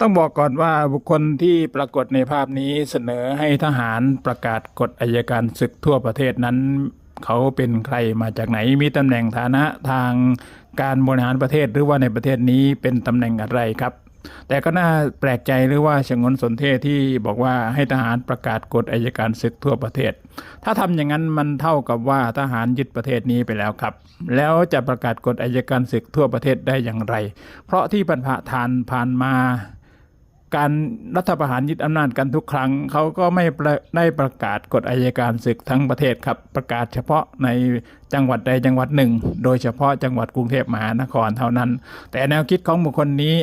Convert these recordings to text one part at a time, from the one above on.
ต้องบอกก่อนว่าบุคคลที่ปรากฏในภาพนี้เสนอให้ทหารประกาศกฎอายการศึกทั่วประเทศนั้น เขาเป็นใครมาจากไหนมีตำแหน่งฐานะทางการบริหารประเทศหรือว่าในประเทศนี้เป็นตำแหน่งอะไรครับ แต่ก็น่าแปลกใจหรือว่าชงนสนเทศที่บอกว่าให้ทหารประกาศกฎอายการศึกทั่วประเทศ ถ้าทำอย่างนั้นมันเท่ากับว่าทหารยึดประเทศนี้ไปแล้วครับ แล้วจะประกาศกฎอายการศึกทั่วประเทศได้อย่างไร เพราะที่ผ่านผ่านผ่านมา การรัฐประหารยึดอำนาจกันทุกครั้ง เขาก็ไม่ได้ประกาศกฎอายการศึกทั้งประเทศครับ ประกาศเฉพาะในจังหวัดใดจังหวัดหนึ่ง โดยเฉพาะจังหวัดกรุงเทพมหานครเท่านั้น แต่แนวคิดของบุคคลนี้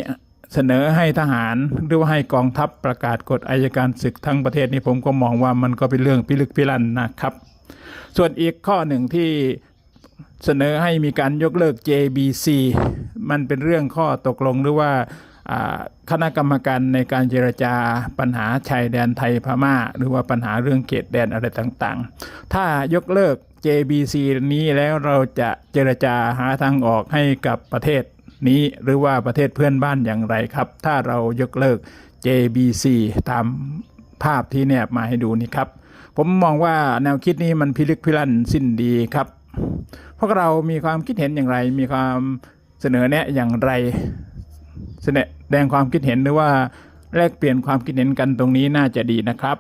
เสนอให้ทหารหรือว่าให้กองทัพประกาศกฎอายการศึกทั้งประเทศนี้ผมก็มองว่ามันก็เป็นเรื่องพิลึกพิลั่นนะครับ ส่วนอีกข้อหนึ่งที่เสนอให้มีการยกเลิก JBC มันเป็นเรื่องข้อตกลงหรือว่า คณะกรรมการในการเจรจาปัญหาชายแดนไทยพม่า หรือว่าปัญหาเรื่องเขตแดนอะไรต่างๆ ถ้ายกเลิก JBC นี้แล้วเราจะเจรจาหาทางออกให้กับประเทศนี้หรือว่าประเทศเพื่อนบ้านอย่างไรครับ ถ้าเรายกเลิก JBC ตามภาพที่แนบมาให้ดูนี่ครับ ผมมองว่าแนวคิดนี้มันพิลึกพิลั่นสิ้นดีครับ พวกเรามีความคิดเห็นอย่างไร มีความเสนอแนะอย่างไร แสดงความคิดเห็นหรือว่าแลกเปลี่ยนความคิดเห็นกันตรงนี้น่าจะดีนะครับ